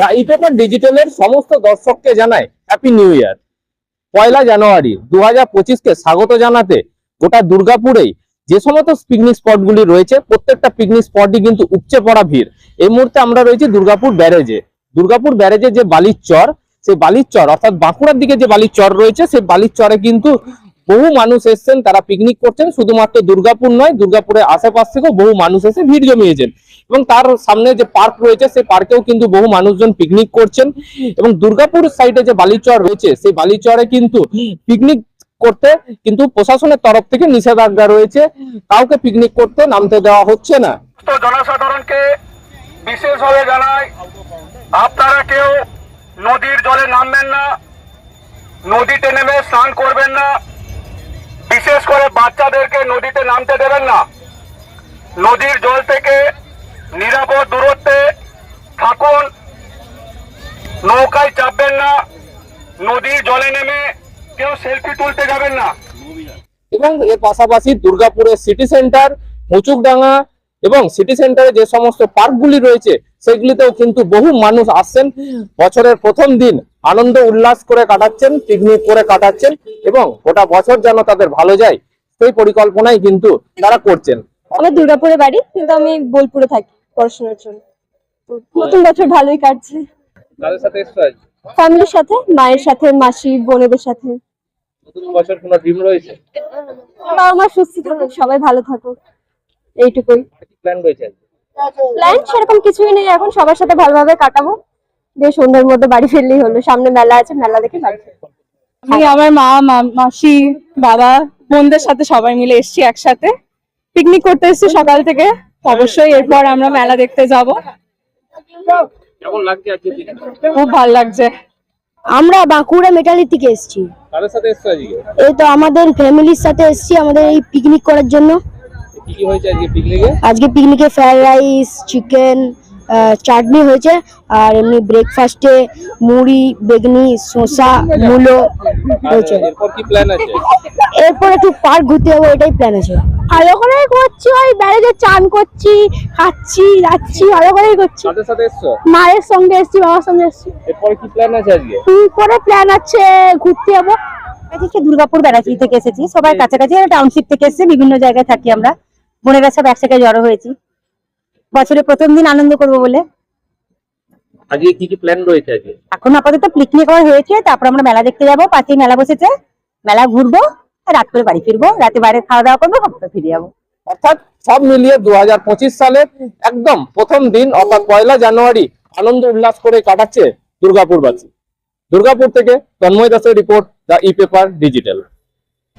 তা এই পেপার ডিজিটালের সমস্ত দর্শককে জানায় হ্যাপি নিউ ইয়ার পয়লা জানুয়ারি দু হাজার পঁচিশকে স্বাগত জানাতে গোটা দুর্গাপুরেই যে সমস্ত পিকনিক স্পটগুলি রয়েছে, প্রত্যেকটা পিকনিক স্পটই কিন্তু উপচে পড়া ভিড়। এই মুহূর্তে আমরা রয়েছি দুর্গাপুর ব্যারেজে। দুর্গাপুর ব্যারেজে যে বালির চর, সেই বালির চর, অর্থাৎ বাঁকুড়ার দিকে যে বালির চর রয়েছে, সেই বালির চরে কিন্তু বহু মানুষ এসেছেন, তারা পিকনিক করছেন। শুধুমাত্র দুর্গাপুর নয়, দুর্গাপুরের আশেপাশ থেকেও বহু মানুষ এসে ভিড় জমিয়েছেন। এবং তার সামনে যে পার্ক রয়েছে, সেই পার্কেও কিন্তু বহু মানুষজন পিকনিক করছেন। এবং দুর্গাপুর সাইডে যে বালিচর রয়েছে, সেই বালিচরে কিন্তু পিকনিক করতে কিন্তু প্রশাসনের তরফ থেকে নিষেধাজ্ঞা রয়েছে। কাউকে পিকনিক করতে নামতে দেওয়া হচ্ছে না। তো জনসাধারণকে বিশেষভাবে জানাই, আপনারা কেউ নদীর জলে নামবেন না, নদীতে নেমে স্নান করবেন না। বিশেষ করে বাচ্চাদেরকে নদীতে নামতে দেবেন না। নদীর জল থেকে নিরাপদ দূরত্বে থাকুন। নৌকায় চাপবেন না। নদীর জলে নেমে কেউ সেলফি তুলতে যাবেন না। এবং এর পাশাপাশি দুর্গাপুরের সিটি সেন্টার মুচুকডাঙ্গা এবং সিটি সেন্টারে যে সমস্ত পার্কগুলি রয়েছে, সেগুলিতেও কিন্তু বহু মানুষ আসছেন। বছরের প্রথম দিন আনন্দ উল্লাস করে কাটাচ্ছেন পিকনিক করে কাটাচ্ছেন এবং গোটা বছর যেন তাদের ভালো যায় সেই পরিকল্পনাই কিন্তু তারা করছেন। আমার দুর্গাপুরে বাড়ি কিন্তু আমি বোলপুরে থাকি পড়াশোনার জন্য। নতুন বছর ভালোই কাটছে। সাথে ফ্যামিলির সাথে মায়ের সাথে মাসি বোনেদের সাথে। নতুন বছর কোনো ড্রিম রয়েছে? বাবা মা সুস্থ থাকুক সবাই ভালো থাকুক এইটুকুই। প্ল্যান রয়েছে প্ল্যান সেরকম কিছুই নেই এখন সবার সাথে ভালোভাবে কাটাবো। বেশ সন্ধ্যার মধ্যে বাড়ি ফিরলেই হলো। সামনে মেলা আছে মেলা দেখে বাড়ি ফিরবো। আমি আমার মা মাসি বাবা বোনদের সাথে সবাই মিলে এসেছি একসাথে। পিকনিক করতে এসেছি সকাল থেকে। অবশ্যই এরপর আমরা মেলা দেখতে যাব। কেমন লাগছে আজকে খুব ভালো লাগছে। আমরা বাঁকুড়া মেটালি থেকে এসেছি। এই তো আমাদের ফ্যামিলির সাথে এসেছি আমাদের এই পিকনিক করার জন্য। কি কি হয়েছে আজকে পিকনিকে? আজকে পিকনিকে ফ্রাইড রাইস চিকেন চাটনি হয়েছে আর এমনি ব্রেকফাস্টে মুড়ি বেগনি শসা মূলো হয়েছে। এরপর কি প্ল্যান আছে? এরপর একটু পার্ক ঘুরতে যাব এটাই প্ল্যান আছে। ভালো করে করছি ওই ব্যারেজে চান করছি খাচ্ছি যাচ্ছি ভালো করেই করছি তাদের সাথে এসছো? মায়ের সঙ্গে এসছি বাবার সঙ্গে এসছি। এরপর কি প্ল্যান আছে আজকে? পরে প্ল্যান আছে ঘুরতে যাব। আজকে দুর্গাপুর বেড়াচি থেকে এসেছি সবাই কাছাকাছি টাউনশিপ থেকে এসেছি বিভিন্ন জায়গায় থাকি আমরা। বোনেরা সব একসাথে জড়ো হয়েছি। বছরে প্রথম দিন আনন্দ করব বলে। আজকে কি কি প্ল্যান রয়েছে আজকে এখন আপাতত পিকনিক করা হয়েছে তারপর আমরা মেলা দেখতে যাব পাশেই মেলা বসেছে। মেলা ঘুরবো আর রাত করে বাড়ি ফিরবো রাতে বাইরে খাওয়া দাওয়া করব তারপরে ফিরে যাব। অর্থাৎ সব মিলিয়ে দু সালের একদম প্রথম দিন অর্থাৎ পয়লা জানুয়ারি আনন্দ উল্লাস করে কাটাচ্ছে দুর্গাপুরবাসী। দুর্গাপুর থেকে তন্ময় দাসের report the e paper digital